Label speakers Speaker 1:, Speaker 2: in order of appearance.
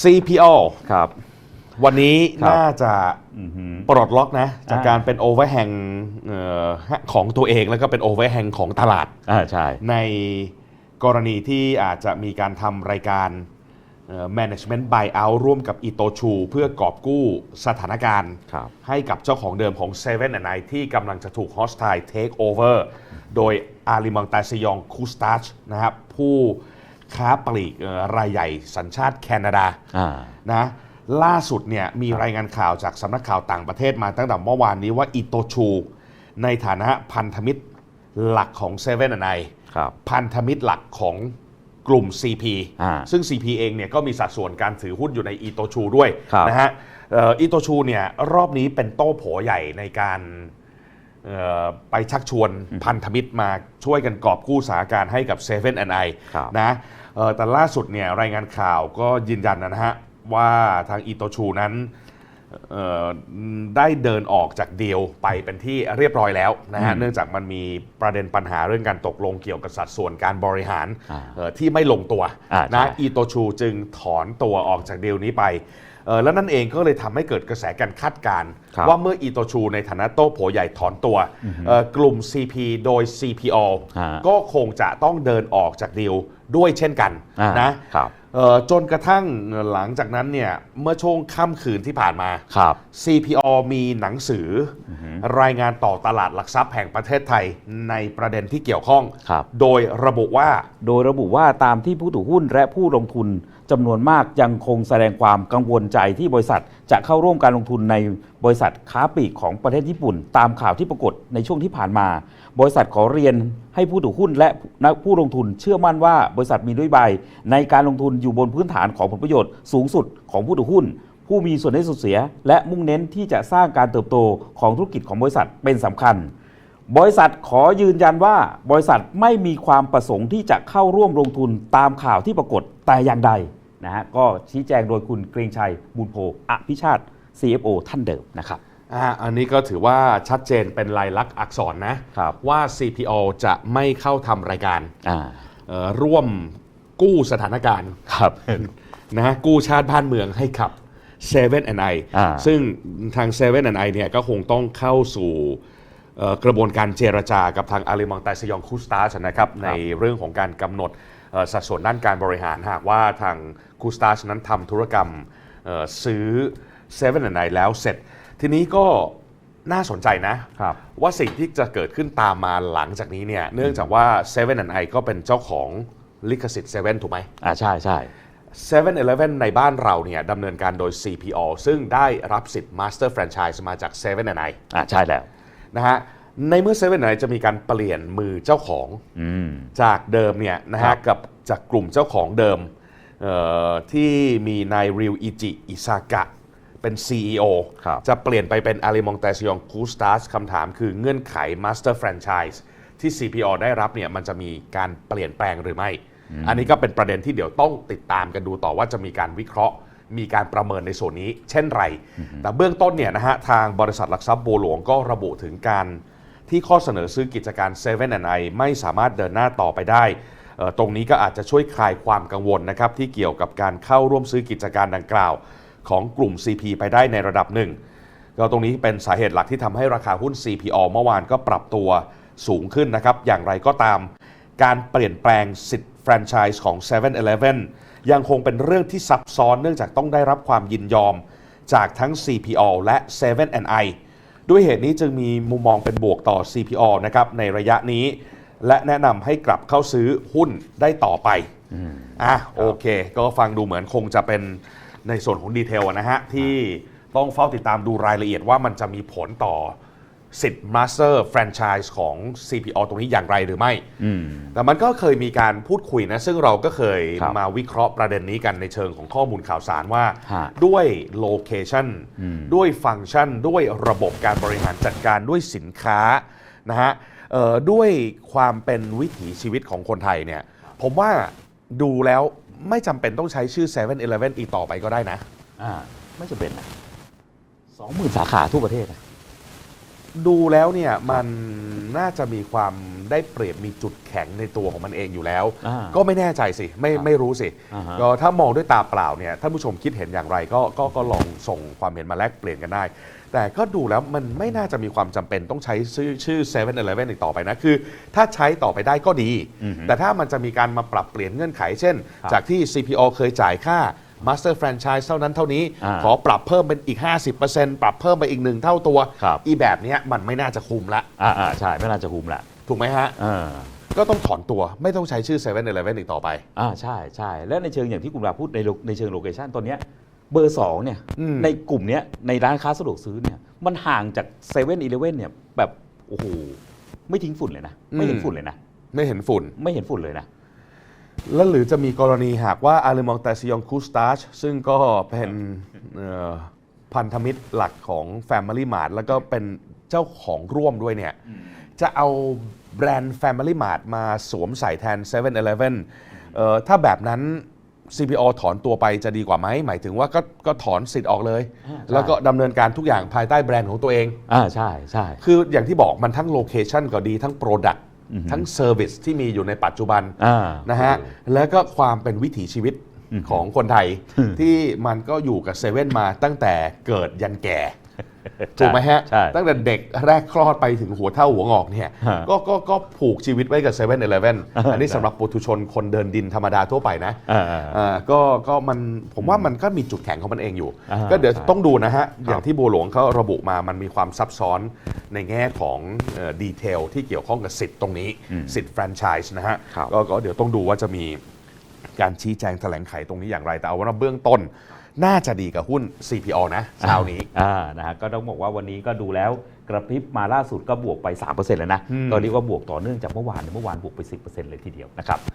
Speaker 1: CPO
Speaker 2: ครับ
Speaker 1: วันนี้
Speaker 2: ครับ
Speaker 1: น่าจะ
Speaker 2: อือหือ
Speaker 1: ปลดล็อกนะ จาก
Speaker 2: อ่า
Speaker 1: การเป็นโอเวอร์แฮงของตัวเองแล้วก็เป็นโอเวอร์แฮงของตลาด
Speaker 2: อ่าใช่
Speaker 1: ในกรณีที่อาจจะมีการทำรายการเอ่อ management buyout ร่วมกับอิโตชูเพื่อกอบกู้สถานการณ์
Speaker 2: ครับ
Speaker 1: ให้กับเจ้าของเดิมของ7 and i ที่กำลังจะถูก hostile take over โดยอาริมังตาซยองคูสตาชนะครับผู้ ค้าปลีกเอ่อรายใหญ่สัญชาติแคนาดา
Speaker 2: อ่า
Speaker 1: นะล่าสุดเนี่ยมีรายงานข่าวจากสำนักข่าวต่างประเทศมาตั้งแต่เมื่อวานนี้ว่าอิโตชู ในฐานะพันธมิตรหลักของ7 and i
Speaker 2: ครับ
Speaker 1: พันธมิตรหลักของกลุ่ม CP
Speaker 2: อ่า
Speaker 1: ซึ่ง CP เองเนี่ยก็มีสัดส่วนการถือหุ้นอยู่ในอีโตชูด้วย
Speaker 2: ครับ
Speaker 1: นะฮะอีโตชูเนี่ยรอบนี้เป็นโต้โผใหญ่ในการเอ่อ ไปชักชวนพันธมิตรมาช่วยกันกอบกู้สถานการณ์ให้กับ7 and I
Speaker 2: ครับ
Speaker 1: นะเอ่อแต่ล่าสุดเนี่ยรายงานข่าวก็ยืนยันนะฮะว่าทางอีโตชูนั้นเอ่อได้เดินออกจากเดียวไปเป็นที่เรียบร้อยแล้วนะฮะ
Speaker 2: อืม
Speaker 1: เนื่องจากมันมีประเด็นปัญหาเรื่องการตกลงเกี่ยวกับสัดส่วนการบริหาร
Speaker 2: อ่า
Speaker 1: เอ่อที่ไม่ลงตัว
Speaker 2: อ่า
Speaker 1: นะ
Speaker 2: ใช่
Speaker 1: อีโตชูจึงถอนตัวออกจากเดียวนี้ไปเอ่อ แล้วนั่นเองก็เลยทำให้เกิดกระแสการคาดการณ์
Speaker 2: ครับ
Speaker 1: ว่าเมื่ออีโตชูในฐานะโต้โผใหญ่ถอนตัวเอ่อกลุ่ม CP โดย CPO
Speaker 2: อ่า
Speaker 1: ก็คงจะต้องเดินออกจากดีลด้วยเช่นกัน
Speaker 2: อ่า
Speaker 1: นะ
Speaker 2: ครับ
Speaker 1: เอ่อจนกระทั่งหลังจากนั้นเนี่ยเมื่อช่วงค่ำคืนที่ผ่านมา
Speaker 2: ครับ
Speaker 1: CPO มีหนังสืออรายงานต่อตลาดหลักทรัพย์แห่งประเทศไทยในประเด็นที่เกี่ยวข้อง
Speaker 2: ครับ
Speaker 1: โดยระบุว่า
Speaker 2: โดยระบุว่าตามที่ผู้ถือหุ้นและผู้ลงทุน จำนวนมากยังคงแสดงความกังวลใจที่บริษัทจะเข้าร่วมการลงทุนในบริษัทค้าปลีกของประเทศญี่ปุ่น ตามข่าวที่ปรากฏในช่วงที่ผ่านมา บริษัทขอเรียนให้ผู้ถือหุ้นและนักผู้ลงทุนเชื่อมั่นว่า บริษัทมีนโยใบ ในการลงทุนอยู่บนพื้นฐานของผลประโยชน์สูงสุดของผู้ถือหุ้น ผู้มีส่วนได้ส่วนเสีย และมุ่งเน้นที่จะสร้างการเติบโตของธุรกิจของบริษัทเป็นสำคัญบริษัทขอยืนยันว่าบริษัทไม่มีความประสงค์ที่จะเข้าร่วมลงทุนตามข่าวที่ปรากฏแต่อย่างใด นะฮะก็ชี้แจงโดยคุณเกรียงชัยบุญโพอภิชาติ CFO ท่านเดิมนะครับ
Speaker 1: อ่าอันนี้ก็ถือว่าชัดเจนเป็นลายลักษณ์อักษรนะครับว่า CPO จะไม่เข้าทำรายการ
Speaker 2: อ่า
Speaker 1: เอ่อร่วมกู้สถานการณ์
Speaker 2: ครับ
Speaker 1: นะกู้ชาติบ้านเมืองให้กับ7 and I
Speaker 2: อ่า
Speaker 1: ซึ่งทาง7 and I เนี่ยก็คงต้องเข้าสู่เอ่อกระบวนการเจรจากับทางอาริมังไตสยองคูสตาชนะครับ ในเรื่องของการกำหนดเอ่อ สัดส่วนด้านการบริหารหากว่าทางคูสตาชนั้นทำธุรกรรมเอ่อซื้อ7 and I แล้วเสร็จ ทีนี้ก็น่าสนใจนะ
Speaker 2: ครับ
Speaker 1: ว่าสิ่งที่จะเกิดขึ้นตามมาหลังจากนี้เนี่ยเนื่องจากว่า7 and I ก็เป็นเจ้าของลิขสิทธิ์7ถูกไหม
Speaker 2: อ่าใช่ใช่
Speaker 1: 7 e เ e ่ e ในบ้านเราเนี่ยดำเนินการโดย CPO ซึ่งได้รับสิทธิ์ Master Franchise มาจาก7 and I
Speaker 2: อ่าใช่แล้ว
Speaker 1: นะฮะ ในเมื่อ7 and I จะมีการเปลี่ยนมือเจ้าของ
Speaker 2: อืม
Speaker 1: จากเดิมเนี่ยนะ
Speaker 2: ครั
Speaker 1: ฮะ
Speaker 2: บ
Speaker 1: กับจากกลุ่มเจ้าของเดิมเอ่อที่มีนายริวอิจิอิซากะ เป็น CEO
Speaker 2: ครับ
Speaker 1: จะเปลี่ยนไปเป็นอาริมองแตซยองคูสตาสคำถามคือเงื่อนไข Master Franchise ที่ CPO ได้รับเนี่ยมันจะมีการเปลี่ยนแปลงหรือไม่ อันนี้ก็เป็นประเด็นที่เดี๋ยวต้องติดตามกันดูต่อว่าจะมีการวิเคราะห์ มีการประเมินในส่วนนี้ เช่นไร แต่เบื้องต้นเนี่ยนะฮะทางบริษัทหลักทรัพย์บัวหลวงก็ระบุถึงการ ที่ข้อเสนอซื้อกิจการ7 and I ไอไม่สามารถเดินหน้าต่อไปได้ ตรงนี้ก็อาจจะช่วยคลายความกังวลนะครับที่เกี่ยวกับการเข้าร่วมซื้อกิจการดังกล่าว ของกลุ่ม CP ไปได้ในระดับหนึ่งก็ตรงนี้เป็นสาเหตุหลักที่ทำให้ราคาหุ้น CPO เมื่อวานก็ปรับตัวสูงขึ้นนะครับ อย่างไรก็ตาม การเปลี่ยนแปลงสิทธิ์แฟรนไชส์ของ 7 e เ e ่ e ยังคงเป็นเรื่องที่ซับซ้อนเนื่องจากต้องได้รับความยินยอม จากทั้ง CPO และ 7 I ด้วยเหตุนี้จึงมีมุมมองเป็นบวกต่อ CPO นะครับในระยะนี้ และแนะนำให้กลับเข้าซื้อหุ้นได้ต่อไปอะโอเค ก็ฟังดูเหมือนคงจะเป็นในส่วนของดีเทลนะฮะที่ต้องเฝ้าติดตามดูรายละเอียดว่ามันจะมีผลต่อ สิทธิ์ Master Franchise ของ CPO ตรงนี้อย่างไรหรือไม่
Speaker 2: อืม
Speaker 1: แต่มันก็เคยมีการพูดคุยนะ ซึ่งเราก็เคย
Speaker 2: ครับ
Speaker 1: มาวิเคราะห์ประเด็นนี้กันในเชิงของข้อมูลข่าวสารว่า
Speaker 2: ฮะ
Speaker 1: ด้วยโลเคชัน
Speaker 2: อืม
Speaker 1: ด้วยฟังก์ชัน ด้วยระบบการบริหารจัดการด้วยสินค้านะฮะเอ่อด้วยความเป็นวิถีชีวิตของคนไทยเนี่ย ผมว่าดูแล้วไม่จำเป็นต้องใช้ชื่อ7 e เ e ่ e อีกต่อไปก็ได้นะ
Speaker 2: อ่า ไม่จะเป็นนะสองหมื่นสาขาทั่วประเทศนะ
Speaker 1: ดูแล้วเนี่ยมันน่าจะมีความได้เปรียบมีจุดแข็งในตัวของมันเองอยู่แล้ว
Speaker 2: อ่า
Speaker 1: ก็ไม่แน่ใจสิ ไม่
Speaker 2: ครับ
Speaker 1: ไม่รู้สิ
Speaker 2: อ่าฮะ
Speaker 1: ก็ถ้ามองด้วยตาเปล่าเนี่ยท่านผู้ชมคิดเห็นอย่างไรก็ก็ก็ลองส่งความเห็นมาแลกเปลี่ยนกันได้ แต่ก็ดูแล้วมันไม่น่าจะมีความจำเป็นต้องใช้ชื่อชื่อ7 e เ e ่ e อีกต่อไปนะ คือ ถ้าใช้ต่อไปได้ก็ดี
Speaker 2: อือฮึ
Speaker 1: แต่ถ้ามันจะมีการมาปรับเปลี่ยนเงื่อนไขเช่น
Speaker 2: ครับ
Speaker 1: จากที่ CPO เคยจ่ายค่า Master Franchise เท่านั้นเท่านี้
Speaker 2: อ่า
Speaker 1: ขอปรับเพิ่มเป็นอีก 50%ปรับเพิ่มไปอีกหนึ่งเท่าตัว
Speaker 2: ครับ
Speaker 1: อีแบบเนี้ยมันไม่น่าจะคุมละ
Speaker 2: อ่าอ่าใช่ไม่น่าจะคุมละ
Speaker 1: ถูกไหมฮะ
Speaker 2: อ่า
Speaker 1: ก็ต้องถอนตัวไม่ต้องใช้ชื่อ7 e เ e ่ e อีกต่อไป
Speaker 2: อ่าใช่ใช่แล้วในเชิงอย่างที่คุณลาพูดในโลในเชิงโลเคชันตอนเนี้ยเบอร์สองเนี่ย
Speaker 1: อืม
Speaker 2: ในกลุ่มเนี้ยในร้านค้าสะดวกซื้อเนี่ยมันห่างจากเซเว่นอีเลเว่นเนี่ยแบบโอ้โหไม่ทิ้งฝุ่นเลยนะ ไม่เห็นฝุ่นเลยนะ
Speaker 1: ไม่เห็นฝุ่น
Speaker 2: ไม่เห็นฝุ่นเลยนะ
Speaker 1: แล้วหรือจะมีกรณีหากว่าอาร์เลมองแตซิยองคูสตาชซึ่งก็เป็นเอ่อพันธมิตรหลักของ Family Mart แล้วก็เป็นเจ้าของร่วมด้วยเนี่ย จะเอาแบรนด์ Family Mart มาสวมใส่แทน 7 e เ e ่ e เอ่อถ้าแบบนั้น CPO ถอนตัวไปจะดีกว่าไหม หมายถึงว่าก็ก็ถอนสิทธิ์ออกเลย
Speaker 2: อ่าใช่
Speaker 1: แล้วก็ดำเนินการทุกอย่างภายใต้แบรนด์ของตัวเอง
Speaker 2: อ่าใช่ใช่
Speaker 1: คืออย่างที่บอกมันทั้งโลเคชันก็ดีทั้งโปรดักต์
Speaker 2: อือฮึ
Speaker 1: ทั้งเซอร์วิสที่มีอยู่ในปัจจุบัน
Speaker 2: อ่า
Speaker 1: นะฮะแล้วก็ความเป็นวิถีชีวิต
Speaker 2: อืม
Speaker 1: ของคนไทย
Speaker 2: อืม
Speaker 1: ที่มันก็อยู่กับเซเว่นมาตั้งแต่เกิดยันแก่ ถูกไหมฮะ
Speaker 2: ใช่
Speaker 1: ตั้งแต่เด็กแรกคลอดไปถึงหัวเท่าหัวงอกเนี่ย
Speaker 2: ฮะ
Speaker 1: ก็ก็ก็ผูกชีวิตไว้กับเซเว่นเอเลเว่น
Speaker 2: อ่า
Speaker 1: อันนี้สำหรับปุถุชนคนเดินดินธรรมดาทั่วไปนะ
Speaker 2: อ่าอ่า
Speaker 1: อ่าก็ก็มันผมว่ามันก็มีจุดแข็งของมันเองอยู่
Speaker 2: อ่า
Speaker 1: ก็เดี๋ยว
Speaker 2: ใช่
Speaker 1: ต้องดูนะฮะ อย่างที่บัวหลวงเขาระบุมามันมีความซับซ้อนในแง่ของดีเทลที่เกี่ยวข้องกับสิทธิ์ตรงนี้
Speaker 2: อืม
Speaker 1: สิทธิ์แฟรนไชส์นะฮะ
Speaker 2: ครับ
Speaker 1: ก็ก็เดี๋ยวต้องดูว่าจะมี การชี้แจงแถลงไขตรงนี้อย่างไร แต่เอาว่าเบื้องต้นน่าจะดีกับหุ้น CPO นะเช้านี้
Speaker 2: อ่านะฮะก็ต้องบอกว่าวันนี้ก็ดูแล้วกระพริบมาล่าสุดก็บวกไป 3%แล้วนะ
Speaker 1: อืม
Speaker 2: ก็เรียกว่าบวกต่อเนื่องจากเมื่อวาน เมื่อวานบวกไป 10%เลยทีเดียวนะครับ